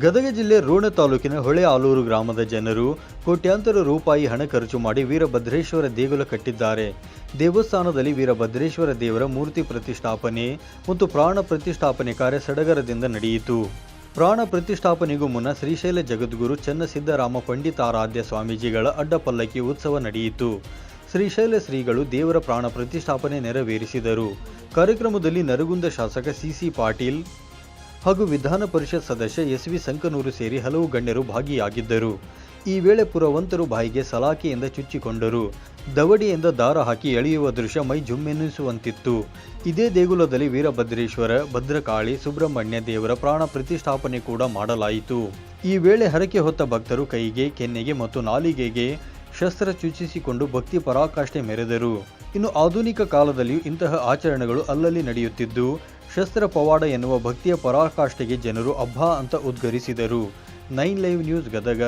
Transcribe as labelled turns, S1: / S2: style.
S1: ಗದಗ ಜಿಲ್ಲೆ ರೋಣ ತಾಲೂಕಿನ ಹೊಳೆ ಆಲೂರು ಗ್ರಾಮದ ಜನರು ಕೋಟ್ಯಾಂತರ ರೂಪಾಯಿ ಹಣ ಖರ್ಚು ಮಾಡಿ ವೀರಭದ್ರೇಶ್ವರ ದೇಗುಲ ಕಟ್ಟಿದ್ದಾರೆ. ದೇವಸ್ಥಾನದಲ್ಲಿ ವೀರಭದ್ರೇಶ್ವರ ದೇವರ ಮೂರ್ತಿ ಪ್ರತಿಷ್ಠಾಪನೆ ಮತ್ತು ಪ್ರಾಣ ಪ್ರತಿಷ್ಠಾಪನೆ ಕಾರ್ಯ ಸಡಗರದಿಂದ ನಡೆಯಿತು. ಪ್ರಾಣ ಪ್ರತಿಷ್ಠಾಪನೆಗೂ ಮುನ್ನ ಶ್ರೀಶೈಲ ಜಗದ್ಗುರು ಚನ್ನಸಿದ್ದರಾಮ ಪಂಡಿತಾರಾಧ್ಯ ಸ್ವಾಮೀಜಿಗಳ ಅಡ್ಡಪಲ್ಲಕ್ಕಿ ಉತ್ಸವ ನಡೆಯಿತು. ಶ್ರೀಶೈಲ ಶ್ರೀಗಳು ದೇವರ ಪ್ರಾಣ ಪ್ರತಿಷ್ಠಾಪನೆ ನೆರವೇರಿಸಿದರು. ಕಾರ್ಯಕ್ರಮದಲ್ಲಿ ನರಗುಂದ ಶಾಸಕ ಸಿಸಿ ಪಾಟೀಲ್ ಹಾಗೂ ವಿಧಾನ ಪರಿಷತ್ ಸದಸ್ಯ ಎಸ್ ವಿ ಸಂಕನೂರು ಸೇರಿ ಹಲವು ಗಣ್ಯರು ಭಾಗಿಯಾಗಿದ್ದರು. ಈ ವೇಳೆ ಪುರವಂತರು ಬಾಯಿಗೆ ಸಲಾಕೆಯಿಂದ ಚುಚ್ಚಿಕೊಂಡರು. ದವಡಿಯಿಂದ ದಾರ ಹಾಕಿ ಎಳೆಯುವ ದೃಶ್ಯ ಮೈ ಜುಮ್ಮೆನಿಸುವಂತಿತ್ತು. ಇದೇ ದೇಗುಲದಲ್ಲಿ ವೀರಭದ್ರೇಶ್ವರ, ಭದ್ರಕಾಳಿ, ಸುಬ್ರಹ್ಮಣ್ಯ ದೇವರ ಪ್ರಾಣ ಪ್ರತಿಷ್ಠಾಪನೆ ಕೂಡ ಮಾಡಲಾಯಿತು. ಈ ವೇಳೆ ಹರಕೆ ಹೊತ್ತ ಭಕ್ತರು ಕೈಗೆ, ಕೆನ್ನೆಗೆ ಮತ್ತು ನಾಲಿಗೆಗೆ ಶಸ್ತ್ರ ಚುಚ್ಚಿಸಿಕೊಂಡು ಭಕ್ತಿ ಪರಾಕಾಷ್ಠೆ ಮೆರೆದರು. ಇನ್ನು ಆಧುನಿಕ ಕಾಲದಲ್ಲಿಯೂ ಇಂತಹ ಆಚರಣೆಗಳು ಅಲ್ಲಲ್ಲಿ ನಡೆಯುತ್ತಿದ್ದು, ಶಸ್ತ್ರ ಪವಾಡ ಎನ್ನುವ ಭಕ್ತಿಯ ಪರಾಕಾಷ್ಠೆಗೆ ಜನರು ಅಬ್ಬಾ ಅಂತ ಉದ್ಗರಿಸಿದರು. Nine live news Gadag.